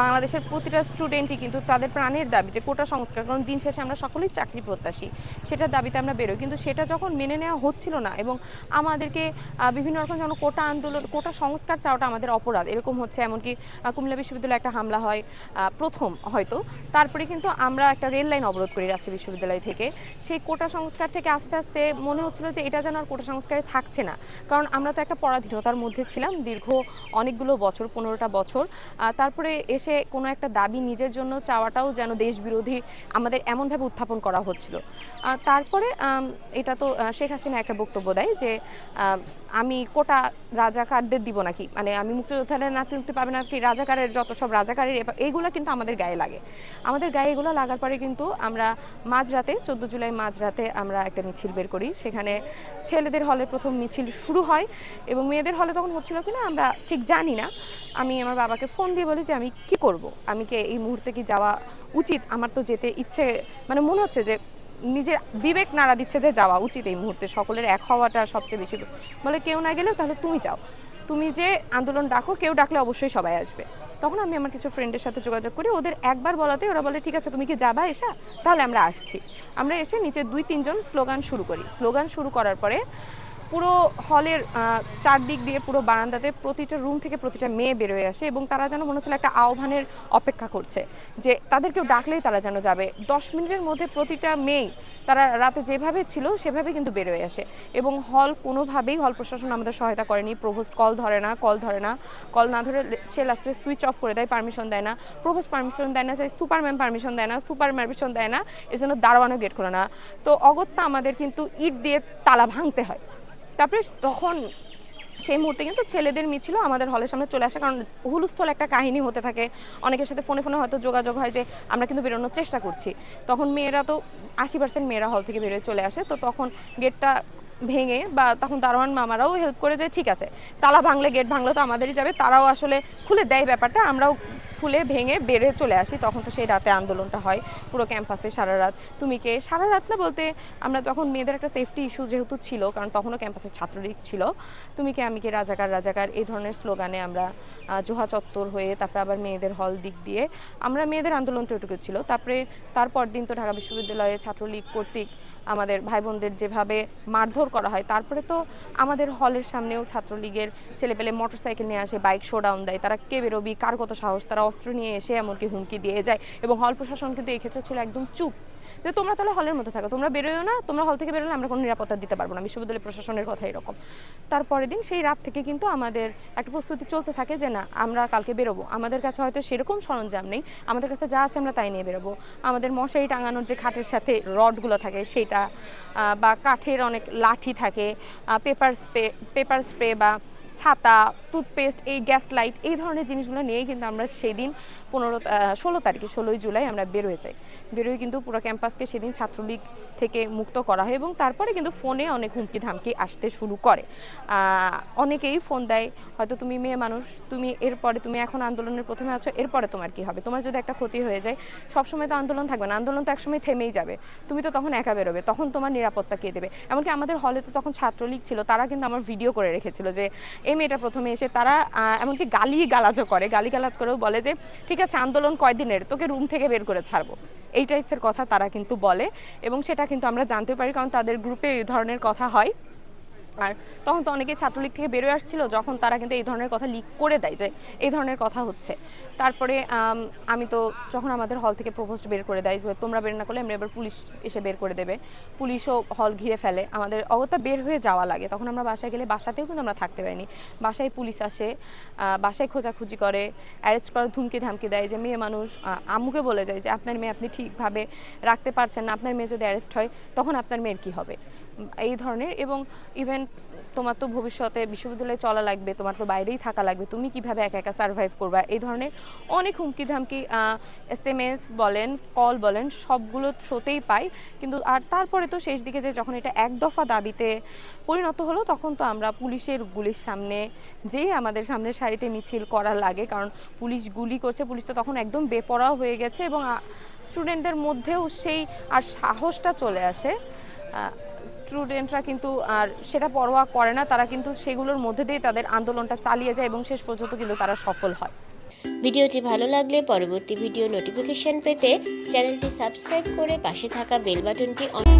বাংলাদেশের প্রতিটা স্টুডেন্টই কিন্তু তাদের প্রাণের দাবি যে কোটা সংস্কার, কারণ দিন শেষে আমরা সকলেই চাকরি প্রত্যাশী, সেটার দাবিতে আমরা বেরোই। কিন্তু সেটা যখন মেনে নেওয়া হচ্ছিল না এবং আমাদেরকে বিভিন্ন রকম যেমন কোটা আন্দোলন, কোটা সংস্কার চাওয়াটা আমাদের অপরাধ, এরকম হচ্ছে এমনকি কুমিল্লা বিশ্ববিদ্যালয়ে একটা হামলা হয় প্রথম হয়তো। তারপরে কিন্তু আমরা একটা রেল লাইন অবরোধ করি রাজশাহী বিশ্ববিদ্যালয় থেকে। সেই কোটা সংস্কার থেকে আস্তে আস্তে মনে হচ্ছিল যে এটা যেন আর কোটা সংস্কারে থাকছে না, কারণ আমরা তো একটা পরাধীনতার মধ্যে ছিলাম দীর্ঘ অনেকগুলো বছর, পনেরোটা বছর। তারপরে এসে কোনো একটা দাবি নিজের জন্য চাওয়াটাও যেন দেশবিরোধী আমাদের এমনভাবে উত্থাপন করা হচ্ছিল। তারপরে এটা তো শেখ হাসিনা একটা বক্তব্য দেয় যে আমি কোটা রাজাকারদের দিব নাকি? মানে আমি মুক্তিযোদ্ধাদের না তুলতে পারবে না কি রাজাকারের যত সব রাজাকারের এইগুলো কিন্তু আমাদের গায়ে লাগে। আমাদের গায়ে এগুলো লাগার পরে কিন্তু আমরা মাঝরাতে, চোদ্দ জুলাই মাঝরাতে আমরা একটা মিছিল বের করি। সেখানে ছেলেদের হলে প্রথম মিছিল শুরু হয় এবং মেয়েদের হলে তখন হচ্ছিল কিনা আমরা ঠিক জানি না। আমি আমার বাবাকে ফোন দিয়ে বলি যে, আমি কি করব? আমি কি এই মুহূর্তে কি যাওয়া উচিত? আমার তো যেতে ইচ্ছে মানে মনে হচ্ছে যে, নিজের বিবেক নাড়া দিচ্ছে যে, যাওয়া উচিত এই মুহূর্তে। সকলের এক হওয়াটা সবচেয়ে বেশি বলে কেউ না গেলেও তাহলে তুমি যাও। তুমি যে আন্দোলন ডাকো, কেউ ডাকলে অবশ্যই সবাই আসবে। তখন আমি আমার কিছু ফ্রেন্ডের সাথে যোগাযোগ করি। ওদের একবার বলাতে ওরা বলে, ঠিক আছে, তুমি কি যাবা এসা? তাহলে আমরা আসছি। আমরা এসে নিচে দুই, তিনজন স্লোগান শুরু করি। স্লোগান শুরু করার পরে পুরো হলের চারদিক দিয়ে পুরো বারান্দাতে প্রতিটা রুম থেকে প্রতিটা মেয়ে বেরোয় আসে এবং তারা যেন মনে হচ্ছিল একটা আহ্বানের অপেক্ষা করছে যে তাদেরকেও ডাকলেই তারা যেন যাবে। দশ মিনিটের মধ্যে প্রতিটা মেয়ে তারা রাতে যেভাবে ছিল সেভাবে কিন্তু বেরোয় আসে এবং হল কোনোভাবেই হল প্রশাসন আমাদের সহায়তা করেনি। প্রভোস্ট কল ধরে না কল ধরে না। কল না ধরে সে লাস্টে সুইচ অফ করে দেয় পারমিশন দেয় না। প্রভোস্ট পারমিশন দেয় না সুপার ম্যাম পারমিশন দেয় না সুপার পারমিশন দেয় না, এজন্য দারোয়ানও গেট খোলে না। তো অগত্যা আমাদের কিন্তু ইট দিয়ে তালা ভাঙতে হয়। তারপরে তখন সেই মুহূর্তে কিন্তু ছেলেদের মিছিল আমাদের হলের সামনে চলে আসে। কারণ হুলস্থল একটা কাহিনী হতে থাকে। অনেকের সাথে ফোনে ফোনে হয়তো যোগাযোগ হয় যে, আমরা কিন্তু বেরোনোর চেষ্টা করছি। তখন মেয়েরা তো আশি পার্সেন্ট মেয়েরা হল থেকে বেরোয় চলে আসে। তো তখন গেটটা ভেঙে বা তখন দারোয়ান মামারাও হেল্প করে যে, ঠিক আছে, তালা ভাঙলে গেট ভাঙলে তো আমাদেরই যাবে। তারাও আসলে খুলে দেয় ব্যাপারটা। আমরাও খুলে ভেঙে বেড়ে চলে আসি, তখন তো সেই রাতে আন্দোলনটা হয় পুরো ক্যাম্পাসে সারা রাত। তুমি কে? সারা রাত না বলতে আমরা যখন মেয়েদের একটা সেফটি ইস্যু যেহেতু ছিল, কারণ তখনও ক্যাম্পাসে ছাত্রলীগ ছিল, তুমি কে? আমি কে? রাজাকার রাজাকার, এই ধরনের স্লোগানে আমরা জোহা চত্বর হয়ে তারপরে আবার মেয়েদের হল দিক দিয়ে আমরা মেয়েদের আন্দোলনটা এটুকু ছিল। তারপরে, তারপর দিন তো ঢাকা বিশ্ববিদ্যালয়ে ছাত্রলীগ কর্তৃক আমাদের ভাই বোনদের যেভাবে মারধর করা হয়, তারপরে তো আমাদের হলের সামনেও ছাত্রলীগের ছেলে ছেলেপেলে মোটরসাইকেল নিয়ে আসে বাইক শোডাউন দেয়, তারা কে বেরোবি, কার কত সাহস, তারা অস্ত্র নিয়ে এসে এমনকি হুমকি দিয়ে যায় এবং হল প্রশাসন কিন্তু এই ক্ষেত্রে ছিল একদম চুপ। যে তোমরা তাহলে হলের মধ্যে থাকো, তোমরা বেরোয় না, তোমরা হল থেকে বেরোলে আমরা কোনো নিরাপত্তা দিতে পারব না। বিশ্ববিদ্যালয় প্রশাসনের কথা এরকম। তারপরের দিন সেই রাত থেকে কিন্তু আমাদের একটা প্রস্তুতি চলতে থাকে যে না, আমরা কালকে বেরোবো। আমাদের কাছে হয়তো সেরকম সরঞ্জাম নেই, আমাদের কাছে যা আছে আমরা তাই নিয়ে বেরোবো। আমাদের মশারি টাঙানোর যে খাটের সাথে রডগুলো থাকে, সেটা বা কাঠের অনেক লাঠি থাকে পেপার স্প্রে পেপার স্প্রে বা ছাতা টুথপেস্ট এই গ্যাস লাইট এই ধরনের জিনিসগুলো নিয়েই কিন্তু আমরা সেই দিন পনেরো ষোলো তারিখে, ষোলোই জুলাই আমরা বেরোয় যাই। বেরোয় কিন্তু পুরো ক্যাম্পাসকে সেদিন ছাত্রলীগ থেকে মুক্ত করা হয় এবং তারপরে কিন্তু ফোনে অনেক হুমকি ধামকি আসতে শুরু করে। অনেকেই ফোন দেয়, হয়তো তুমি মেয়ে মানুষ, তুমি এরপরে, তুমি এখন আন্দোলনের প্রথমে আছো, এরপরে তোমার কি হবে? তোমার যদি একটা ক্ষতি হয়ে যায়, সবসময় তো আন্দোলন থাকবে না, আন্দোলন তো একসময় থেমেই যাবে। তুমি তো তখন একা বেরোবে, তখন তোমার নিরাপত্তা কে দেবে? এমনকি আমাদের হলে তো তখন ছাত্রলীগ ছিল, তারা কিন্তু আমার ভিডিও করে রেখেছিল যে, এই মেয়েটা প্রথমে এসে তারা এমনকি গালি গালাজও করে। গালি গালাজ করেও বলে যে, ঠিক আছে, আন্দোলন কয়দিনের? তোকে রুম থেকে বের করে ছাড়বো। এই টাইপসের কথা তারা কিন্তু বলে এবং সেটা কিন্তু আমরা জানতে পারি কারণ তাদের গ্রুপে এই ধরনের কথা হয়। আর তখন তো অনেকে ছাত্রলীগ থেকে বেরোয় আসছিল, যখন তারা কিন্তু এই ধরনের কথা লিক করে দেয় যে এই ধরনের কথা হচ্ছে। তারপরে, আমি তো যখন আমাদের হল থেকে প্রপোস্ট বের করে দেয় তোমরা বের না করলে আমরা এবার পুলিশ এসে বের করে দেবে। পুলিশও হল ঘিরে ফেলে। আমাদের অগত্যা বের হয়ে যাওয়া লাগে। তখন আমরা বাসায় গেলে বাসাতেও কিন্তু আমরা থাকতে পারিনি। বাসায় পুলিশ আসে বাসায় খোঁজাখুঁজি করে অ্যারেস্ট করার ধুমকি ধামকি দেয় যে মেয়ে মানুষ আম্মুকে বলে যায় যে আপনার মেয়ে আপনি ঠিকভাবে রাখতে পারছেন না, আপনার মেয়ে যদি অ্যারেস্ট হয়, তখন আপনার মেয়ের কি হবে? এই ধরনের এবং ইভেন তোমার তো ভবিষ্যতে বিশ্ববিদ্যালয়ে চলা লাগবে, তোমার তো বাইরেই থাকা লাগবে, তুমি কীভাবে একা একা সার্ভাইভ করবা? এই ধরনের অনেক হুমকি ধামকি এস এম এস বলেন কল বলেন, সবগুলো থ্রোতেই পাই। কিন্তু আর তারপরে তো শেষ দিকে যে যখন এটা এক দফা দাবিতে পরিণত হলো, তখন তো আমরা পুলিশের গুলির সামনে যেই আমাদের সামনে সারিতে মিছিল করা লাগে। কারণ পুলিশ গুলি করছে, পুলিশ তো তখন একদম বেপরাও হয়ে গেছে এবং স্টুডেন্টদের মধ্যেও সেই আর সাহসটা চলে আসে। স্টুডেন্টরা কিন্তু আর সেটা পরোয়া করে না, তারা কিন্তু সেগুলোর মধ্যে দিয়ে তাদের আন্দোলনটা চালিয়ে যায় এবং শেষ পর্যন্ত কিন্তু তারা সফল হয়। ভিডিওটি ভালো লাগলে পরবর্তী ভিডিও নোটিফিকেশন পেতে চ্যানেলটি সাবস্ক্রাইব করে পাশে থাকা বেল বাটনটি অন